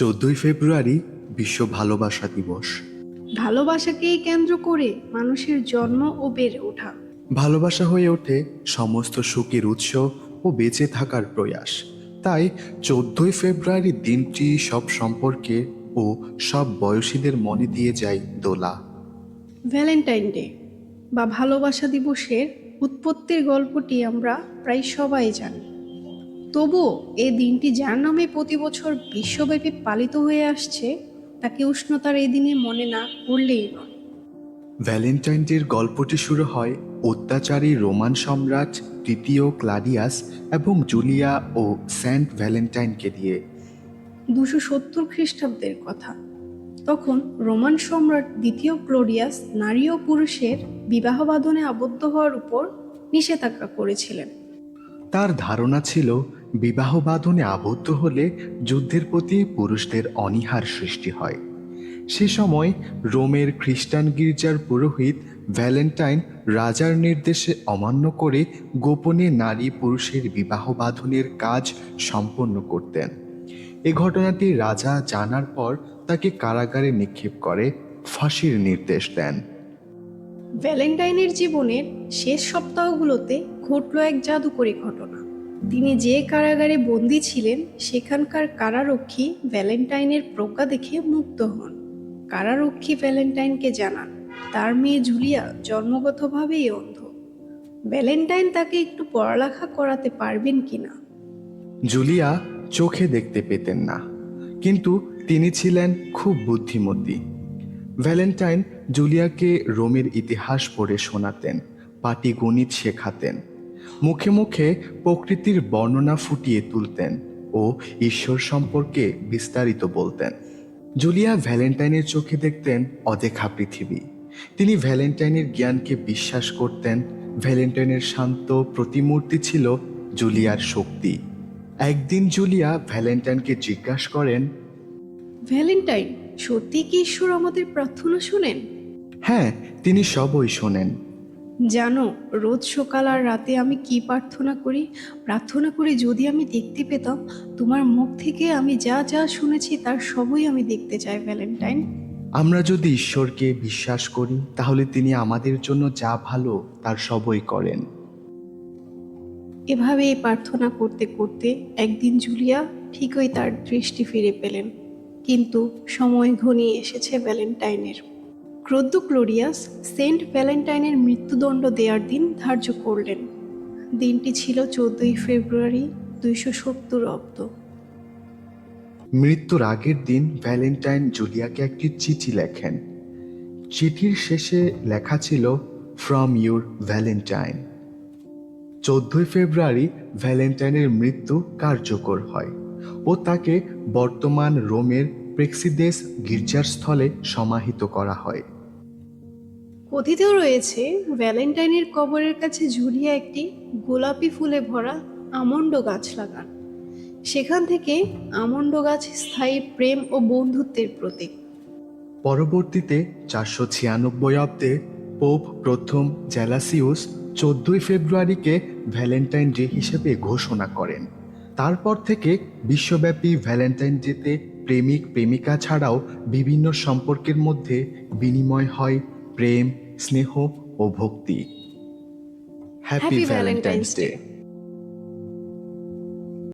চোদ্দই ফেব্রুয়ারি বিশ্ব ভালোবাসা দিবস। ভালোবাসাকেই কেন্দ্র করে মানুষের জন্ম ও বেড়ে ওঠা। ভালোবাসা হয়ে ওঠে সমস্ত সুখের উৎস ও বেঁচে থাকার প্রয়াস। তাই চোদ্দই ফেব্রুয়ারি দিনটি সব সম্পর্কে ও সব বয়সীদের মনে দিয়ে যায় দোলা। ভ্যালেন্টাইন ডে বা ভালোবাসা দিবসের উৎপত্তির গল্পটি আমরা প্রায় সবাই জানি। তবুও এ দিনটি যার নামে প্রতি বছর বিশ্বব্যাপী পালিত হয়ে আসছে তাকে উষ্ণতার এই দিনে মনে না করলেই নয়। ভ্যালেন্টাইন ডের গল্পটি শুরু হয় অত্যাচারী রোমান সম্রাট তৃতীয় ক্লাডিয়াস এবং জুলিয়া ও সেন্ট ভ্যালেন্টাইনকে দিয়ে। দুশো সত্তর খ্রিস্টাব্দের কথা। তখন রোমান সম্রাট দ্বিতীয় ক্লোডিয়াস নারী ও পুরুষের বিবাহ বাঁধনে আবদ্ধ হওয়ার উপর নিষেধাজ্ঞা করেছিলেন। তার ধারণা ছিল বিবাহ বাঁধনে আবদ্ধ হলে যুদ্ধের প্রতি পুরুষদের অনীহার সৃষ্টি হয়। সে সময় রোমের খ্রিস্টান গির্জার পুরোহিত ভ্যালেন্টাইন রাজার নির্দেশে অমান্য করে গোপনে নারী পুরুষের বিবাহ বাঁধনের কাজ সম্পন্ন করতেন। এ ঘটনাটি রাজা জানার পর তাকে কারাগারে নিক্ষেপ করে ফাঁসির নির্দেশ দেন। ভ্যালেন্টাইনের জীবনের শেষ সপ্তাহগুলোতে ঘটল এক জাদুকরী ঘটনা। তিনি যে কারাগারে বন্দী ছিলেন, সেখানকার কারারক্ষী ভ্যালেন্টাইনের প্রজ্ঞা দেখে মুগ্ধ হন। কারারক্ষী ভ্যালেন্টাইনকে জানান, তার মেয়ে জুলিয়া জন্মগতভাবেই অন্ধ। ভ্যালেন্টাইন তাকে একটু পড়ালেখা করাতে পারবেন কিনা জুলিয়া চোখে দেখতে পেতেন না, কিন্তু তিনি ছিলেন খুব বুদ্ধিমতী। ভ্যালেন্টাইন জুলিয়াকে রোমের ইতিহাস পড়ে শোনাতেন, পাটিগণিত শেখাতেন। মুখে মুখে প্রকৃতির বর্ণনা ফুটিয়ে তুলতেন ও ঈশ্বর সম্পর্কে বিস্তারিত বলতেন। জুলিয়া ভ্যালেন্টাইনের চোখে দেখতেন অদেখা পৃথিবী। তিনি ভ্যালেন্টাইনের জ্ঞানকে বিশ্বাস করতেন। ভ্যালেন্টাইনের শান্ত প্রতিমূর্তি ছিল জুলিয়ার শক্তি। একদিন জুলিয়া ভ্যালেন্টাইনকে জিজ্ঞাসা করেন ভ্যালেন্টাইন সত্যি কি ঈশ্বর আমাদের প্রার্থনা শুনেন? হ্যাঁ তিনি সবই শোনেন। জানো রোজ সকাল আর রাতে আমি কি প্রার্থনা করি? প্রার্থনা করি যদি আমি দেখতে পেতাম তোমার মুখ থেকে আমি যা যা শুনেছি তার সবই আমি দেখতে চাই ভ্যালেন্টাইন আমরা যদি ঈশ্বরকে বিশ্বাস করি তাহলে তিনি আমাদের জন্য যা ভালো তার সবই করেন। এভাবে এই প্রার্থনা করতে করতে একদিন জুলিয়া ঠিকই তার দৃষ্টি ফিরে পেলেন। কিন্তু সময় ঘনিয়ে এসেছে ভ্যালেন্টাইনের ক্রোদ্দ ক্লোরিয়াস সেন্ট ভ্যালেন্টাইনের মৃত্যুদণ্ড দেওয়ার দিন ধার্য করলেন। দিনটি ছিল চোদ্দই ফেব্রুয়ারি দুইশো সত্তর অব্দ। মৃত্যুর আগের দিন ভ্যালেন্টাইন জুলিয়াকে একটি চিঠি লেখেন। চিঠির শেষে লেখা ছিল ফ্রম ইউর ভ্যালেন্টাইন চোদ্দই ফেব্রুয়ারি ভ্যালেন্টাইনের মৃত্যু কার্যকর হয় ও তাকে বর্তমান রোমের প্রেক্সিদেস গির্জার স্থলে সমাহিত করা হয়। কথিত রয়েছে ভ্যালেন্টাইনের কবরের কাছে ঝুলিয়া একটি গোলাপি ফুলে ভরা আমন্ড গাছ লাগান। সেখান থেকে আমন্ড গাছ স্থায়ী প্রেম ও বন্ধুত্বের প্রতীক। পরবর্তীতে চারশো ছিয়ানব্বই অব্দে পোপ প্রথম জ্যালাসিউস চোদ্দই ফেব্রুয়ারিকে ভ্যালেন্টাইন ডে হিসেবে ঘোষণা করেন। তারপর থেকে বিশ্বব্যাপী ভ্যালেন্টাইন ডেতে প্রেমিক প্রেমিকা ছাড়াও বিভিন্ন সম্পর্কের মধ্যে বিনিময় হয় প্রেম স্নেহ ও ভক্তি happy Happy Valentine's Valentine's Day Day.